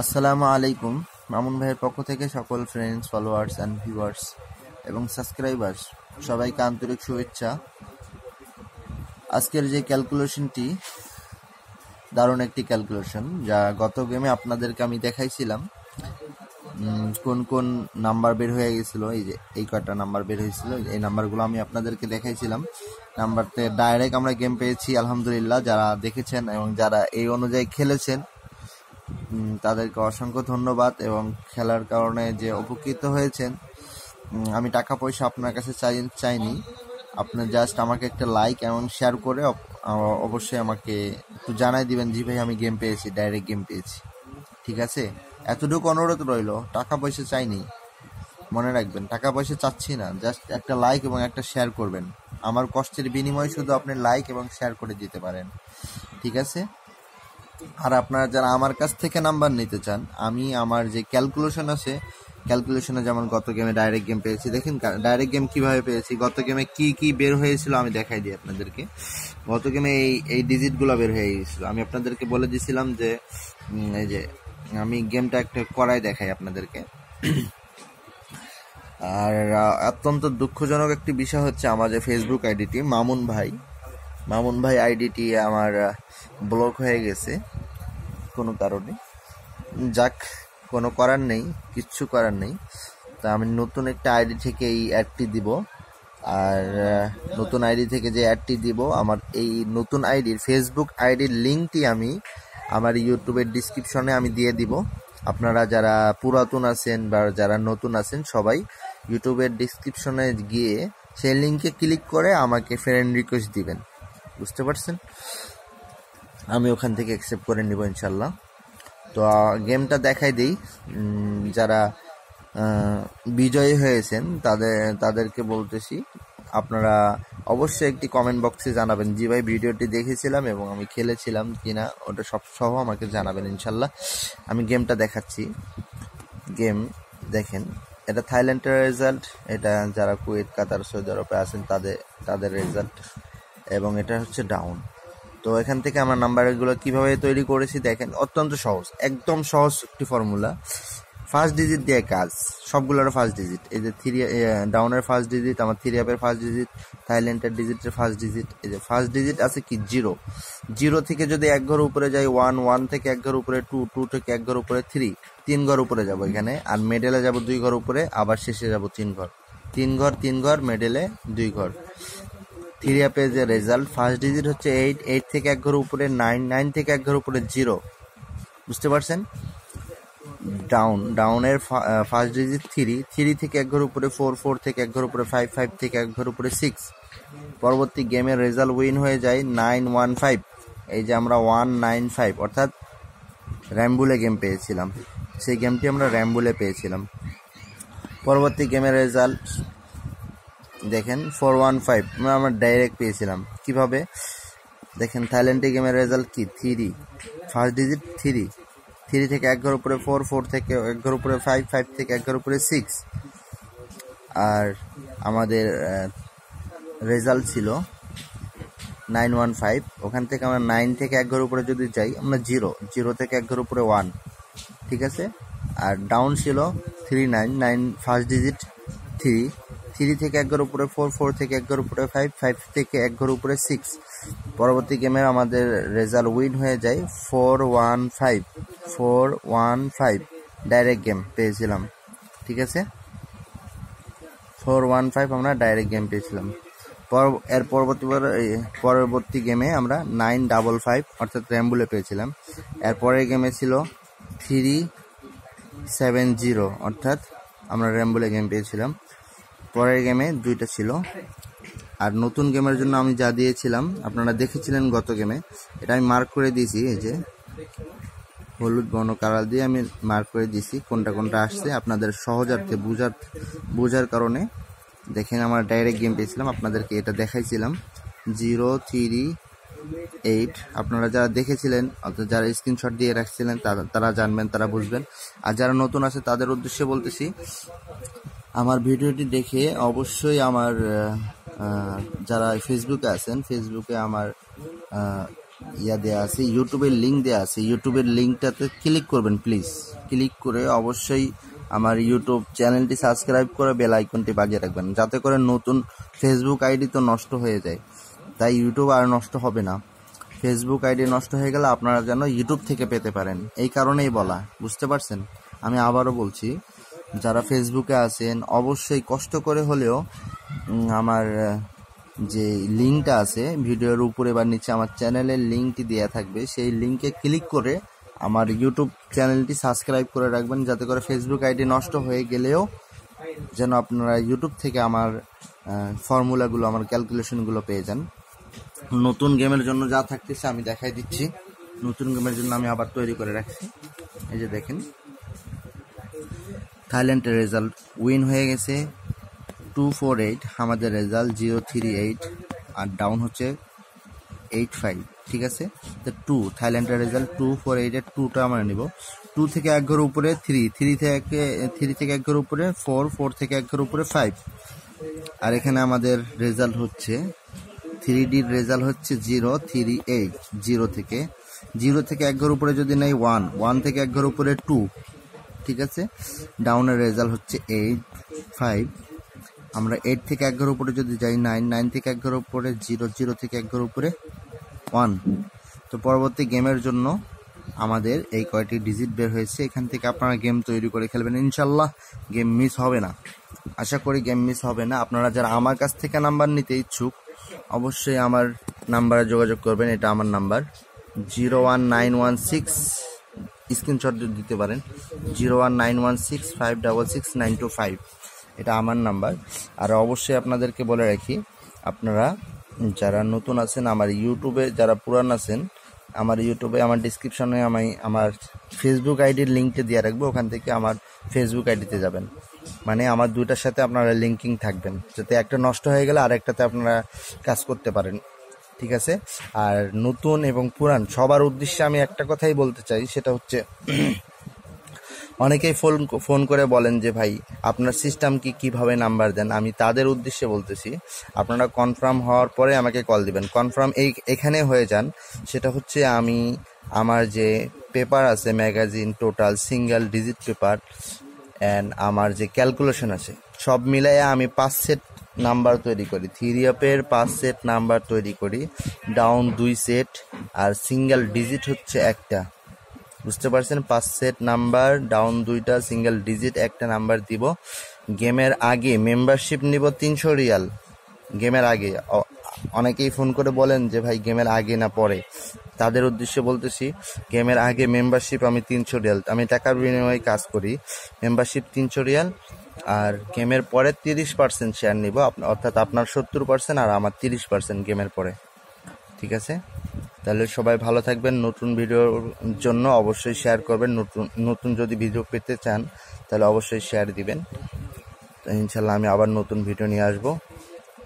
আসসালামু আলাইকুম, মামুন ভাইয়ের পক্ষ থেকে সকল ফ্রেন্ডস ফলোয়ার্স অ্যান্ড ভিউয়ার্স এবং সাবস্ক্রাইবার্স সবাইকে আন্তরিক শুভেচ্ছা। আজকের যে ক্যালকুলেশনটি দারুণ একটি ক্যালকুলেশন যা গত গেমে আপনাদেরকে আমি দেখাইছিলাম। কোন কোন নাম্বার বের হয়ে গেছিল, এই যে এই কয়টা নাম্বার বের হয়েছিল, এই নাম্বারগুলো আমি আপনাদেরকে দেখাইছিলাম। নাম্বারতে ডাইরেক্ট আমরা গেম পেয়েছি, আলহামদুলিল্লাহ, যারা দেখেছেন এবং যারা এই অনুযায়ী খেলেছেন তাদেরকে অসংখ্য ধন্যবাদ এবং খেলার কারণে যে উপকৃত হয়েছেন আমি টাকা পয়সা আপনার কাছে চাই, চাইনি। আপনি জাস্ট আমাকে একটা লাইক এবং শেয়ার করে অবশ্যই আমাকে একটু জানাই দিবেন, জি ভাই, আমি গেম পেয়েছি ডাইরেক্ট গেম পেয়েছি। ঠিক আছে? এতটুকু অনুরোধ রইল, টাকা পয়সা চাইনি। মনে রাখবেন, টাকা পয়সা চাচ্ছি না জাস্ট একটা লাইক এবং একটা শেয়ার করবেন। আমার কষ্টের বিনিময়ে শুধু আপনি লাইক এবং শেয়ার করে দিতে পারেন। ঠিক আছে? আর আপনারা যারা আমার কাছ থেকে নাম্বার নিতে চান, আমি আমার যে ক্যালকুলেশন আছে ক্যালকুলেশনে যেমন গত গেমে ডাইরেক্ট গেম পেয়েছি, দেখেন ডাইরেক্ট গেম কীভাবে পেয়েছি, গত গেমে কি কি বের হয়েছিল আমি দেখাই দিই আপনাদেরকে। গত গেমে এই এই ডিজিটগুলো বের হয়ে গেছিল। আমি আপনাদেরকে বলে দিয়েছিলাম যে এই যে, আমি গেমটা একটা করাই দেখাই আপনাদেরকে। আর অত্যন্ত দুঃখজনক একটি বিষয় হচ্ছে আমার যে ফেসবুক আইডিটি মামুন ভাই। মামুন ভাই আইডিটি আমার ব্লক হয়ে গেছে। কোনো কারণে। যাক, কোনো করার নেই, কিচ্ছু করার নেই। তা আমি নতুন একটা আইডি থেকে এই অ্যাডটি দিব। আর নতুন আইডি থেকে যে অ্যাডটি দিব, আমার এই নতুন আইডির ফেসবুক আইডির লিঙ্কটি আমি আমার ইউটিউবের ডিসক্রিপশনে আমি দিয়ে দিব। আপনারা যারা পুরাতন আছেন বা যারা নতুন আছেন, সবাই ইউটিউবের ডিসক্রিপশনে গিয়ে সেই লিঙ্কে ক্লিক করে আমাকে ফ্রেন্ড রিকোয়েস্ট দিবেন। বুঝতে পারছেন? আমি ওখান থেকে অ্যাকসেপ্ট করে নিব ইনশাল্লাহ তো গেমটা দেখাই দিই। যারা বিজয়ী হয়েছেন তাদের তাদেরকে বলতেছি, আপনারা অবশ্যই একটি কমেন্ট বক্সে জানাবেন, জি ভাই, ভিডিওটি দেখেছিলাম এবং আমি খেলেছিলাম কিনা, ওটা সব সহ আমাকে জানাবেন ইনশাল্লাহ আমি গেমটা দেখাচ্ছি। গেম দেখেন, এটা থাইল্যান্ডের রেজাল্ট এটা যারা কুয়েত, কাতার, সৌদি আরবে আছেন তাদের তাদের রেজাল্ট এবং এটা হচ্ছে ডাউন তো এখান থেকে আমার নাম্বারগুলো কীভাবে তৈরি করেছি দেখেন, অত্যন্ত সহজ, একদম সহজ একটি ফর্মুলা ফার্স্ট ডিজিট দিয়ে কাজ সবগুলোর ফার্স্ট ডিজিট এই যে থ্রি ডাউনের ফার্স্ট ডিজিট আমার থ্রি অ্যাপের ফার্স্ট ডিজিট থাইল্যান্ডের ডিজিটের ফার্স্ট ডিজিট এই যে ফার্স্ট ডিজিট আছে কি? জিরো জিরো থেকে যদি এক ঘর উপরে যাই ওয়ান ওয়ান থেকে এক ঘর উপরে টু টু থেকে এক ঘর উপরে থ্রি তিন ঘর উপরে যাব এখানে, আর মেডেলে যাব দুই ঘর উপরে, আবার শেষে যাব তিন ঘর। তিন ঘর তিন ঘর মেডেলে দুই ঘর। থ্রি অ্যাপের যে রেজাল্ট ফার্স্ট ডিজিট হচ্ছে এইট এইট থেকে এক ঘর উপরে নাইন নাইন থেকে এক ঘর উপরে জিরো বুঝতে পারছেন? ডাউন ডাউনের ফার্স্ট ডিজিট থ্রি থ্রি থেকে এক ঘর উপরে ফোর ফোর থেকে এক ঘর উপরে ফাইভ ফাইভ থেকে এক ঘর উপরে সিক্স পরবর্তী গেমের রেজাল্ট উইন হয়ে যায় নাইন ওয়ান ফাইভ এই যে আমরা ওয়ান নাইন ফাইভ অর্থাৎ র্যাম্বুলে গেম পেয়েছিলাম। সেই গেমটি আমরা র্যাম্বুলে পেয়েছিলাম। পরবর্তী গেমের রেজাল্ট দেখেন ফোর ওয়ান ফাইভ আমরা ডাইরেক্ট পেয়েছিলাম। কীভাবে? দেখেন থাইল্যান্ডে গেমের রেজাল্ট কি? Three first digit three three থেকে এক ঘর উপরে ফোর ফোর থেকে এক ঘর উপরে ফাইভ ফাইভ থেকে এক ঘর উপরে সিক্স আর আমাদের রেজাল্ট ছিল নাইন ওয়ান ফাইভ ওখান থেকে আমরা নাইন থেকে এক ঘর উপরে যদি যাই, আমরা জিরো জিরো থেকে এক ঘর উপরে ওয়ান ঠিক আছে? আর ডাউন ছিল three nine nine first digit three three থেকে এক ঘর উপরে ফোর ফোর থেকে এক ঘর উপরে ফাইভ ফাইভ থেকে এক ঘর উপরে সিক্স। পরবর্তী গেমে আমাদের রেজাল্ট উইন হয়ে যায় four one five, four one five. Direct game পেয়েছিলাম, ঠিক আছে? ফোর ওয়ান ফাইভ আমরা ডাইরেক্ট গেম পেয়েছিলাম। এর পরবর্তী বার- পরবর্তী গেমে আমরা নাইন ডাবল ফাইভ, অর্থাৎ র্যাম্বুলে পেয়েছিলাম। এর পরের গেমে ছিল থ্রি সেভেন জিরো, অর্থাৎ আমরা র্যাম্বুলে গেম পেয়েছিলাম। পরের গেমে দুইটা ছিল। আর নতুন গেমের জন্য আমি যা দিয়েছিলাম, আপনারা দেখেছিলেন গত গেমে এটা আমি মার্ক করে দিয়েছি, এই যে হলুদ বর্ণ কালার দিয়ে আমি মার্ক করে দিয়েছি, কোনটা কোনটা আসছে, আপনাদের সহজার্থে বুঝার, বোঝার কারণে। দেখেন, আমার ডাইরেক্ট গেম পেয়েছিলাম, আপনাদেরকে এটা দেখাইছিলাম। জিরো থ্রি এইট আপনারা যারা দেখেছিলেন, অর্থাৎ যারা স্ক্রিনশট দিয়ে রাখছিলেন তারা জানবেন, তারা বুঝবেন। আর যারা নতুন আছে, তাদের উদ্দেশ্যে বলতেছি আমার ভিডিওটি দেখে অবশ্যই আমার যারা ফেসবুকে আছেন ফেসবুকে আমার ইয়া দেওয়া আছে ইউটিউবের লিঙ্ক দেওয়া আছে ইউটিউবের লিঙ্কটাতে ক্লিক করবেন প্লিজ ক্লিক করে অবশ্যই আমার ইউটিউব চ্যানেলটি সাবস্ক্রাইব করে বেল আইকনটি বাজিয়ে রাখবেন, যাতে করে নতুন ফেসবুক আইডি তো নষ্ট হয়ে যায়। তাই ইউটিউব আর নষ্ট হবে না। ফেসবুক আইডি নষ্ট হয়ে গেলে আপনারা যেন ইউটিউব থেকে পেতে পারেন। এই কারণেই বলা, বুঝতে পারছেন? আমি আবারও বলছি যারা ফেসবুকে আছেন, অবশ্যই কষ্ট করে হলেও আমার যে লিঙ্কটা আছে, ভিডিওর উপরে বা নিচে আমার চ্যানেলের লিঙ্কটি দেওয়া থাকবে, সেই লিঙ্কে ক্লিক করে আমার ইউটিউব চ্যানেলটি সাবস্ক্রাইব করে রাখবেন, যাতে করে ফেসবুক আইডি নষ্ট হয়ে গেলেও যেন আপনারা ইউটিউব থেকে আমার ফর্মুলাগুলো, আমার ক্যালকুলেশনগুলো পেয়ে যান। নতুন গেমের জন্য যা থাকতেছে আমি দেখাই দিচ্ছি। নতুন গেমের জন্য আমি আবার তৈরি করে রাখছি। এই যে দেখেন। থাইল্যান্ডের রেজাল্ট উইন হয়ে গেছে। টু ফোর এইট, আমাদের রেজাল্ট জিরো থ্রি এইট আর ডাউন হচ্ছে এইট ফাইভ, ঠিক আছে? তো টু, থাইল্যান্ডের রেজাল্ট টু ফোর এইটের টুটা আমরা নিব। টু থেকে এক ঘর উপরে থ্রি থ্রি থেকে থ্রি থেকে এক ঘর উপরে ফোর ফোর থেকে এক ঘর উপরে ফাইভ। আর এখানে আমাদের রেজাল্ট হচ্ছে, থ্রি ডির রেজাল্ট হচ্ছে জিরো থ্রি এইট, জিরো থেকে। জিরো থেকে এক ঘর উপরে যদি নেই ওয়ান ওয়ান থেকে এক ঘর উপরে টু ঠিক আছে? ডাউনের রেজাল্ট হচ্ছে এইট ফাইভ আমরা এইট থেকে এক ঘর উপরে যদি যাই নাইন নাইন থেকে এক ঘর উপরে জিরো জিরো থেকে এক ঘর উপরে ওয়ান তো পরবর্তী গেমের জন্য আমাদের এই কয়টি ডিজিট বের হয়েছে। এখান থেকে আপনারা গেম তৈরি করে খেলবেন। ইনশাল্লাহ গেম মিস হবে না। আশা করি গেম মিস হবে না। আপনারা যারা আমার কাছ থেকে নাম্বার নিতে ইচ্ছুক, অবশ্যই আমার নাম্বারে যোগাযোগ করবেন। এটা আমার number zero one nine one six screenshot দিতে পারেন। Zero one nine one six five double six nine two five. এটা আমার নাম্বার। আর অবশ্যই আপনাদেরকে বলে রাখি, আপনারা যারা নতুন আছেন, আমার ইউটিউবে যারা পুরান আছেন, আমার ইউটিউবে, আমার ডিসক্রিপশনে আমি আমার ফেসবুক আইডির লিঙ্কটা দিয়ে রাখব। ওখান থেকে আমার ফেসবুক আইডিতে যাবেন। মানে আমার দুইটার সাথে আপনারা লিঙ্কিং থাকবেন, যাতে একটা নষ্ট হয়ে গেলে আরেকটাতে আপনারা কাজ করতে পারেন। ঠিক আছে? আর নতুন এবং পুরান সবার উদ্দেশ্যে আমি একটা কথাই বলতে চাই, সেটা হচ্ছে অনেকেই ফোন ফোন করে বলেন যে, ভাই, আপনার সিস্টেম কি কীভাবে নাম্বার দেন? আমি তাদের উদ্দেশ্যে বলতেছি, আপনারা কনফার্ম হওয়ার পরে আমাকে কল দিবেন। কনফার্ম এই, এখানে হয়ে যান, সেটা হচ্ছে আমি আমার যে পেপার আছে magazine total single digit paper and আমার যে ক্যালকুলেশন আছে, সব মিলাইয়া আমি পাঁচ সেট নাম্বার তৈরি করি। থ্রি আপের পাঁচ সেট নাম্বার তৈরি করি। ডাউন দুই সেট আর সিঙ্গেল ডিজিট হচ্ছে একটা। বুঝতে পারছেন? পাঁচ সেট নাম্বার, ডাউন দুইটা, সিঙ্গেল ডিজিট একটা নাম্বার দিব। গেমের আগে মেম্বারশিপ নিব তিনশো রিয়াল। গেমের আগে। অনেকেই ফোন করে বলেন যে, ভাই, গেমের আগে না পরে? তাদের উদ্দেশ্যে বলতেছি, গেমের আগে মেম্বারশিপ আমি তিনশো রিয়াল। আমি টাকার বিনিময়ে কাজ করি। মেম্বারশিপ তিনশো রিয়াল। আর গেমের পরে তিরিশ পার্সেন্ট শেয়ার নিব। অর্থাৎ আপনার সত্তর পার্সেন্ট আর আমার তিরিশ পার্সেন্ট গেমের পরে। ঠিক আছে? তাহলে সবাই ভালো থাকবেন। নতুন ভিডিওর জন্য অবশ্যই শেয়ার করবেন। নতুন নতুন যদি ভিডিও পেতে চান, তাহলে অবশ্যই শেয়ার দিবেন। ইনশাল্লাহ আমি আবার নতুন ভিডিও নিয়ে আসব।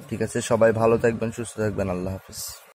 ঠিক আছে? সবাই ভালো থাকবেন, সুস্থ থাকবেন। আল্লাহ হাফিজ।